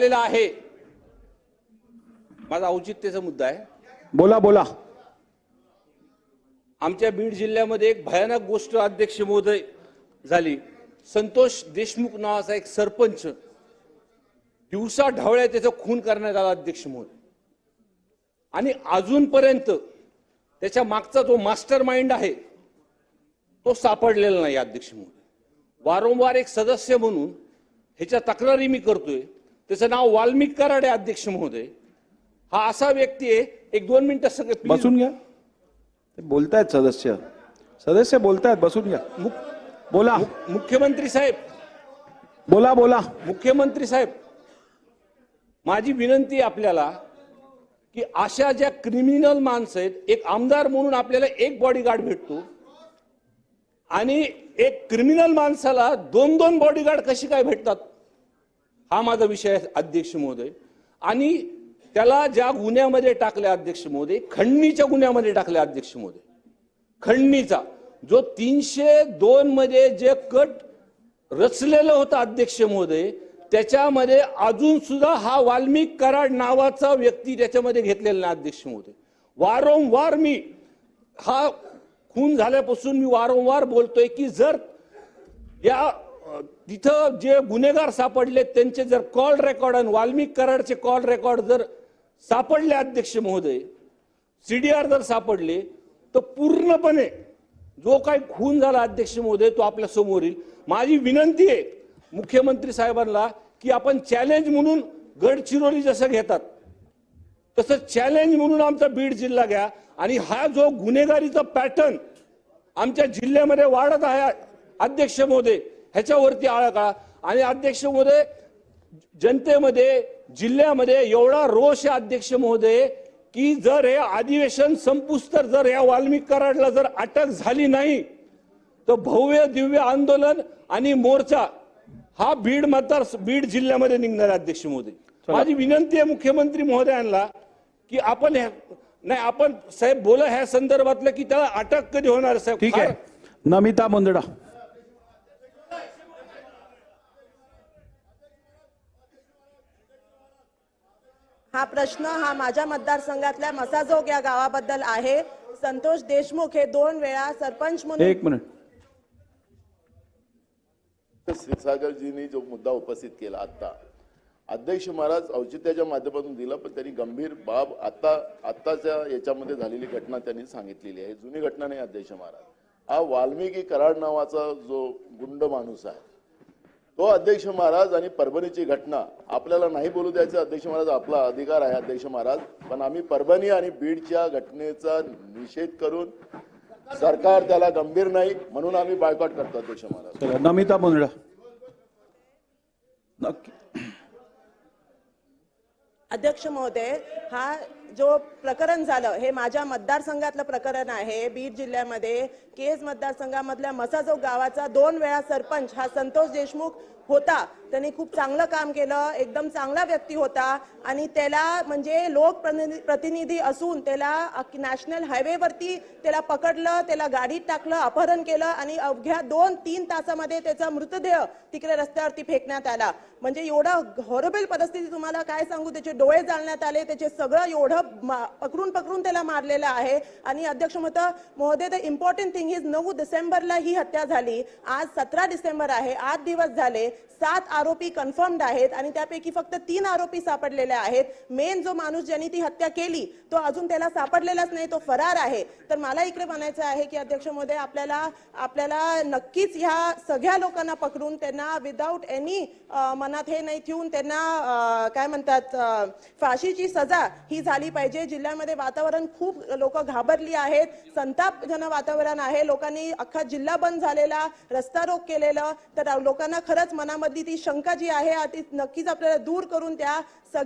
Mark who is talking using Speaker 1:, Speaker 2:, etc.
Speaker 1: झालेला आहे. माझा औचित्याचा मुद्दा आहे.
Speaker 2: बोला बोला.
Speaker 1: आमच्या बीड जिल्ह्यामध्ये एक भयानक गोष्ट अध्यक्ष महोदय झाली. संतोष देशमुख नावाचा एक सरपंच दिवसा ढवळ्या त्याचा खून करण्यात आला अध्यक्ष महोदय. आणि अजूनपर्यंत त्याच्या मागचा जो मास्टर माइंड आहे तो सापडलेला नाही अध्यक्ष महोदय. वारंवार एक सदस्य म्हणून ह्याच्या तक्रारी मी करतोय. त्याचं नाव वाल्मिक कराडे अध्यक्ष महोदय. हा असा व्यक्ती आहे एक दोन मिनिटं सगळे.
Speaker 2: बसून घ्या. ते बोलतायत सदस्य. सदस्य बोलतायत बसून घ्या. बोला.
Speaker 1: मुख्यमंत्री साहेब.
Speaker 2: बोला बोला.
Speaker 1: मुख्यमंत्री साहेब माझी विनंती आपल्याला की अशा ज्या क्रिमिनल माणसं आहेत एक आमदार म्हणून आपल्याला एक बॉडीगार्ड भेटतो. आणि एक क्रिमिनल माणसाला दोन दोन बॉडीगार्ड कशी काय भेटतात? हा माझा विषय आहे अध्यक्ष महोदय. आणि त्याला ज्या गुन्ह्यामध्ये टाकले अध्यक्ष महोदय खंडणीच्या गुन्ह्यामध्ये टाकले अध्यक्ष महोदय. खंडणीचा जो तीनशे दोन मध्ये जे कट रचलेलं होतं अध्यक्ष महोदय त्याच्यामध्ये अजून सुद्धा हा वाल्मिक कराड नावाचा व्यक्ती त्याच्यामध्ये घेतलेला नाही अध्यक्ष महोदय. वारंवार मी हा खून झाल्यापासून मी वारंवार बोलतोय की जर या तिथं जे गुन्हेगार सापडले त्यांचे जर कॉल रेकॉर्ड आणि वाल्मिक कराडचे कॉल रेकॉर्ड जर सापडले अध्यक्ष महोदय सीडीआर जर सापडले तर पूर्णपणे जो काही खून झाला अध्यक्ष महोदय तो आपल्यासमोर येईल. माझी विनंती आहे मुख्यमंत्री साहेबांना की आपण चॅलेंज म्हणून गडचिरोली जसं घेतात तसं चॅलेंज म्हणून आमचा बीड जिल्हा घ्या. आणि हा जो गुन्हेगारीचा पॅटर्न आमच्या जिल्ह्यामध्ये वाढत आहे अध्यक्ष महोदय ह्याच्यावरती आळा काढा. आणि अध्यक्ष महोदय जनतेमध्ये जिल्ह्यामध्ये एवढा रोष आहे अध्यक्ष महोदय की जर हे अधिवेशन संपूस तर जर या वाल्मिक कराडला जर अटक झाली नाही तर भव्य दिव्य आंदोलन आणि मोर्चा हा बीड मतदार बीड जिल्ह्यामध्ये निघणार अध्यक्ष महोदय. माझी विनंती आहे मुख्यमंत्री महोदयांना की आपण नाही आपण साहेब बोला ह्या संदर्भातलं की त्याला अटक कधी होणार साहेब?
Speaker 2: ठीक आहे. नमिता मुंदडा.
Speaker 3: हा प्रश्न हा माझ्या मतदारसंघातल्या मसाजोग या गावाबद्दल आहे. संतोष देशमुख हे दोन वेळा सरपंच म्हणून
Speaker 2: एक मिनिट.
Speaker 4: क्षीरसागरजींनी जो मुद्दा उपस्थित केला आता अध्यक्ष महाराज औचित्याच्या माध्यमातून दिला पण त्यांनी गंभीर बाब आता आत्ताच्या याच्यामध्ये झालेली घटना त्यांनी सांगितलेली आहे. जुनी घटना नाही अध्यक्ष महाराज. हा वाल्मिकी कराड नावाचा जो गुंड माणूस आहे तो अध्यक्ष महाराज आणि परभणीची घटना. आपल्याला नाही बोलू द्यायचं अध्यक्ष महाराज आपला अधिकार आहे अध्यक्ष महाराज. पण आम्ही परभणी आणि बीडच्या घटनेचा निषेध करून सरकार त्याला गंभीर नाही म्हणून आम्ही बायकॉट करतो अध्यक्ष महाराज.
Speaker 2: नमिता नक्की
Speaker 3: अध्यक्ष महोदय हा जो प्रकरण झालं हे माझ्या मतदारसंघातलं प्रकरण आहे बीड जिल्ह्यामध्ये केज मतदारसंघामधल्या मसाजोग गावाचा दोन वेळा सरपंच हा संतोष देशमुख होता. त्यांनी खूप चांगलं काम केलं एकदम चांगला व्यक्ती होता आणि त्याला म्हणजे लोकप्रतिनिधी प्रतिनिधी असून त्याला नॅशनल हायवेवरती त्याला पकडलं त्याला गाडीत टाकलं अपहरण केलं आणि अवघ्या दोन तीन तासामध्ये त्याचा मृतदेह तिकडे रस्त्यावरती फेकण्यात आला. म्हणजे एवढा हॉरेबल परिस्थिती तुम्हाला काय सांगू? त्याचे डोळे जाळण्यात आले त्याचे सगळं एवढं पकडून पकडून त्याला मारलेलं आहे. आणि अध्यक्ष मत महोदय द इम्पॉर्टंट थिंग इज नऊ डिसेंबरला ही हत्या झाली. आज सतरा डिसेंबर आहे. आठ दिवस झाले. सात आरोपी कन्फर्म्ड आहेत आणि त्यापैकी फक्त तीन आरोपी सापडलेले आहेत. मेन जो माणूस ज्यांनी ती हत्या केली तो अजून त्याला सापडलेलाच नाही तो फरार आहे. तर मला इकडे म्हणायचं आहे की अध्यक्ष महोदय आपल्याला आपल्याला नक्कीच ह्या सगळ्या लोकांना पकडून त्यांना विदाऊट एनी मनात हे नाही ठेवून त्यांना काय म्हणतात फाशीची सजा ही झाली पाहिजे. जिल्ह्यामध्ये वातावरण खूप लोक घाबरली आहेत. संतापजनक वातावरण आहे. लोकांनी अख्खा जिल्हा बंद झालेला रस्ता रोक केलेलं. तर लोकांना खरंच मनामधली ती शंका जी आहे ती नक्कीच आपल्याला दूर करून त्या सग